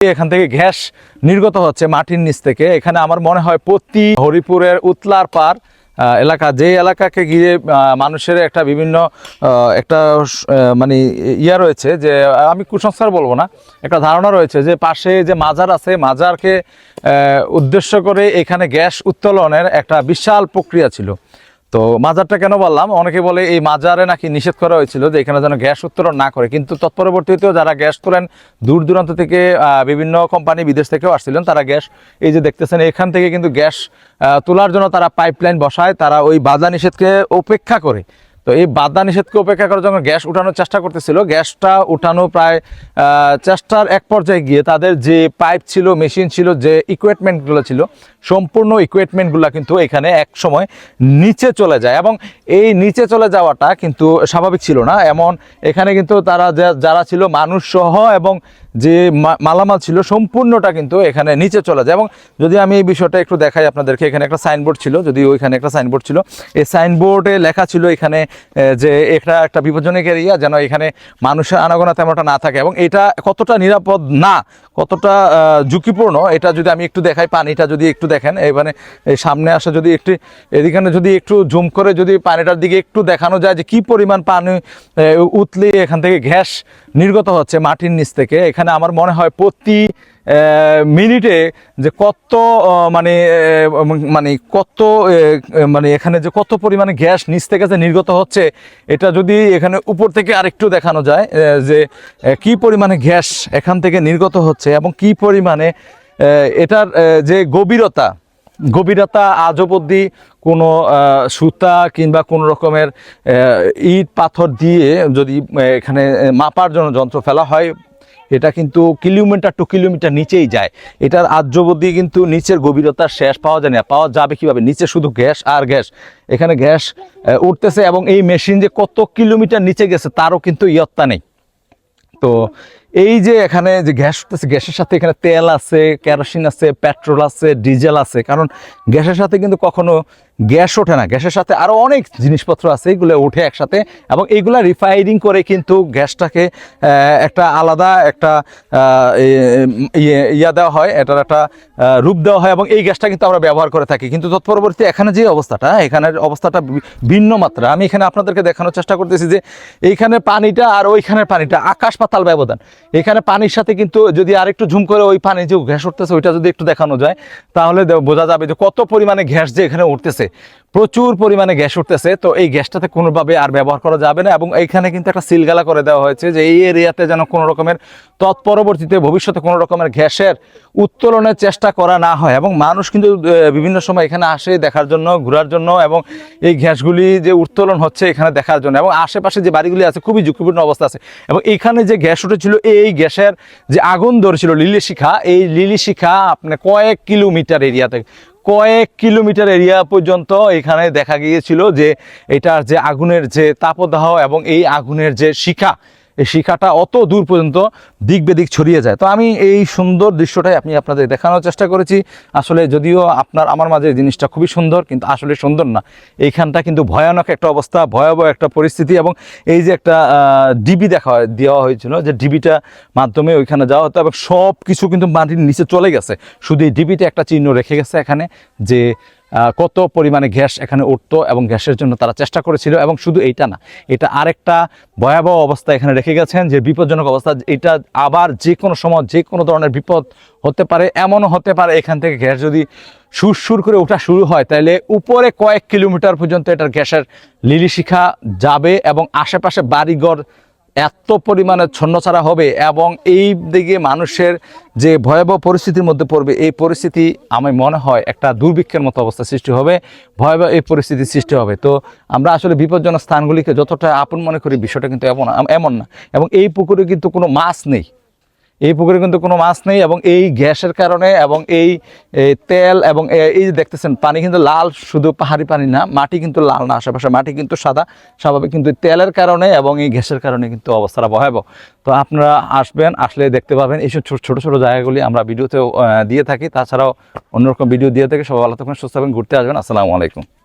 এখান থেকে গ্যাস নির্গত হচ্ছে মাটির নিচ থেকে। এখানে আমার মনে হয় প্রতি হরিপুরের উতলার পার এলাকা যে এলাকাকে আহ, মানুষের একটা বিভিন্ন একটা মানে ইয়া রয়েছে যে আমি কুসংস্কার বলব না একটা ধারণা রয়েছে যে পাশে যে মাজার আছে মাজারকে উদ্দেশ্য করে এখানে গ্যাস উত্তোলনের একটা বিশাল প্রক্রিয়া ছিল। তো মাজারটা কেন বললাম? অনেকে বলে এই মাজারে নাকি নিষেধ করা হয়েছিল যে এখানে যেন গ্যাস উত্তোলন না করে। কিন্তু তৎপরবর্তীতেও যারা গ্যাস তোলেন, দূর দূরান্ত থেকে বিভিন্ন কোম্পানি বিদেশ থেকেও আসছিলেন, তারা গ্যাস এই যে দেখতেছেন, এখান থেকে কিন্তু গ্যাস তোলার জন্য তারা পাইপলাইন বসায়, তারা ওই বাধা নিষেধকে উপেক্ষা করে। তো এই বাধা নিষেধকে উপেক্ষা করে যখন গ্যাস উঠানোর চেষ্টা করতেছিল। গ্যাসটা উঠানো প্রায় চেষ্টার এক পর্যায়ে গিয়ে তাদের যে পাইপ ছিল, মেশিন ছিল, যে ইকুইপমেন্টগুলো ছিল, সম্পূর্ণ ইকুইপমেন্টগুলো কিন্তু এখানে এক সময় নিচে চলে যায় এবং এই নিচে চলে যাওয়াটা কিন্তু স্বাভাবিক ছিল না। এমন এখানে কিন্তু তারা যারা ছিল মানুষ সহ এবং যে মালামাল ছিল সম্পূর্ণটা কিন্তু এখানে নিচে চলে যায়। এবং যদি আমি এই বিষয়টা একটু দেখাই আপনাদেরকে, এখানে একটা সাইনবোর্ড ছিল যদি ওইখানে একটা সাইনবোর্ড ছিল। এই সাইনবোর্ডে লেখা ছিল এখানে যে এটা একটা বিপজ্জনক এরিয়া যেন এখানে মানুষের আনাগোনা তেমনটা না থাকে। এবং এটা কতটা নিরাপদ? না, কতটা ঝুঁকিপূর্ণ, এটা যদি আমি একটু দেখাই, পানিটা যদি একটু দেখেন এখানে সামনে আসা যদি একটু, এদিকে যদি একটু জুম করে যদি পানিটার দিকে একটু দেখানো যায় যে কি পরিমাণ পানি উতলে এখান থেকে গ্যাস নির্গত হচ্ছে মাটির নিচ থেকে। এখানে আমার মনে হয় প্রতি মিনিটে যে কত মানে মানে কত মানে এখানে যে কত পরিমাণে গ্যাস নিচ থেকে যে নির্গত হচ্ছে, এটা যদি এখানে উপর থেকে আরেকটু দেখানো যায় যে কি পরিমাণে গ্যাস এখান থেকে নির্গত হচ্ছে এবং কি পরিমাণে এটার যে গভীরতা গভীরতা আজ অবধি কোনো সুতা কিংবা কোনো রকমের ইট, পাথর দিয়ে যদি এখানে মাপার জন্য যন্ত্র ফেলা হয় এটা কিন্তু কিলোমিটার টু কিলোমিটার নিচেই যায়। এটার আর্যবধি কিন্তু নিচের গভীরতার শেষ পাওয়া যায় না। পাওয়া যাবে কীভাবে? নিচে শুধু গ্যাস আর গ্যাস। এখানে গ্যাস উঠতেছে এবং এই মেশিন যে কত কিলোমিটার নিচে গেছে তারও কিন্তু ইয়ত্তা নেই। তো এই যে এখানে যে গ্যাস উঠতেছে, গ্যাসের সাথে এখানে তেল আছে, কেরোসিন আছে, পেট্রোল আছে, ডিজেল আছে, কারণ গ্যাসের সাথে কিন্তু কখনো গ্যাস ওঠে না। গ্যাসের সাথে আরও অনেক জিনিসপত্র আছে, এগুলো ওঠে একসাথে এবং এইগুলা রিফাইনিং করে কিন্তু গ্যাসটাকে একটা আলাদা একটা ইয়ে ইয়া দেওয়া হয়, এটার একটা রূপ দেওয়া হয় এবং এই গ্যাসটা কিন্তু আমরা ব্যবহার করে থাকি। কিন্তু তৎপরবর্তী এখানে যে অবস্থাটা এখানের অবস্থাটা ভিন্ন মাত্রা। আমি এখানে আপনাদেরকে দেখানোর চেষ্টা করতেছি যে এইখানে পানিটা আর ওইখানের পানিটা আকাশ পাতাল ব্যবধান। এখানে পানির সাথে কিন্তু যদি আরেকটু ঝুম করে ওই পানি যে ঘ্যাস উঠতেছে, ওইটা যদি একটু দেখানো যায়, তাহলে বোঝা যাবে যে কত পরিমাণে ঘ্যাস যে এখানে উঠতেছে। প্রচুর পরিমাণে গ্যাস উঠতেছে, তো এই গ্যাসটাতে কোনোভাবে আর ব্যবহার করা যাবে না এবং এইখানে কিন্তু একটা সিলগালা করে দেওয়া হয়েছে যে এই এরিয়াতে যেন কোনো রকমের তৎপরবর্তীতে ভবিষ্যতে কোনো রকমের গ্যাসের উত্তোলনের চেষ্টা করা না হয় এবং মানুষ কিন্তু বিভিন্ন সময় এখানে আসে দেখার জন্য, ঘোরার জন্য এবং এই গ্যাসগুলি যে উত্তোলন হচ্ছে এখানে দেখার জন্য এবং আশেপাশে যে বাড়িগুলি আছে খুবই ঝুঁকিপূর্ণ অবস্থা আছে এবং এখানে যে গ্যাস উঠেছিল, এই গ্যাসের যে আগুন ধরেছিল লিলি শিখা, এই লিলি শিখা আপনার কয়েক কিলোমিটার এরিয়াতে কয়েক কিলোমিটার এরিয়া পর্যন্ত এখানে দেখা গিয়েছিল যে এটার যে আগুনের যে তাপদাহ এবং এই আগুনের যে শিখা এই শিখাটা অত দূর পর্যন্ত দিক বেদিক ছড়িয়ে যায়। তো আমি এই সুন্দর দৃশ্যটাই আপনি আপনাদের দেখানোর চেষ্টা করেছি। আসলে যদিও আপনার, আমার মাঝে জিনিসটা খুবই সুন্দর, কিন্তু আসলে সুন্দর না। এইখানটা কিন্তু ভয়ানক একটা অবস্থা, ভয়াবহ একটা পরিস্থিতি এবং এই যে একটা ডিবি দেখা, দেওয়া হয়েছিল যে ডিবিটা মাধ্যমে ওইখানে যাওয়া হতো এবং সব কিছু কিন্তু মাটির নিচে চলে গেছে। শুধু এই ডিবিতে একটা চিহ্ন রেখে গেছে এখানে যে কত পরিমাণে গ্যাস এখানে উঠতো এবং গ্যাসের জন্য তারা চেষ্টা করেছিল এবং শুধু এইটা না, এটা আরেকটা ভয়াবহ অবস্থা এখানে রেখে গেছেন যে বিপজ্জনক অবস্থা। এটা আবার যে কোনো সময় যে কোনো ধরনের বিপদ হতে পারে, এমনও হতে পারে এখান থেকে গ্যাস যদি সুর সুর করে ওঠা শুরু হয়, তাহলে উপরে কয়েক কিলোমিটার পর্যন্ত এটার গ্যাসের লিলি শিখা যাবে এবং আশেপাশে বাড়িঘর এত পরিমাণে ছন্নছাড়া হবে এবং এই দিকে মানুষের যে ভয়াবহ পরিস্থিতির মধ্যে পড়বে, এই পরিস্থিতি আমি মনে হয় একটা দুর্ভিক্ষের মতো অবস্থা সৃষ্টি হবে, ভয়াবহ এই পরিস্থিতি সৃষ্টি হবে। তো আমরা আসলে বিপজ্জনক স্থানগুলিকে যতটা আপন মনে করি বিষয়টা কিন্তু এমন এমন না। এবং এই পুকুরে কিন্তু কোনো মাছ নেই। এই পুকুরে কিন্তু কোনো মাছ নেই এবং এই গ্যাসের কারণে এবং এই তেল এবং এই যে দেখতেছেন, পানি কিন্তু লাল, শুধু পাহাড়ি পানি না, মাটি কিন্তু লাল না আশেপাশে, মাটি কিন্তু সাদা, স্বাভাবিক কিন্তু তেলের কারণে এবং এই গ্যাসের কারণে কিন্তু অবস্থাটা ভয়াবহ। তো আপনারা আসবেন, আসলে দেখতে পাবেন এইসব ছোট, ছোটো ছোটো জায়গাগুলি আমরা ভিডিওতেও দিয়ে থাকি, তাছাড়াও অন্যরকম ভিডিও দিয়ে থাকি, সবাই ভালো থাকবেন, সুস্থ থাকবেন, ঘুরতে আসবেন, আসসালামু আলাইকুম।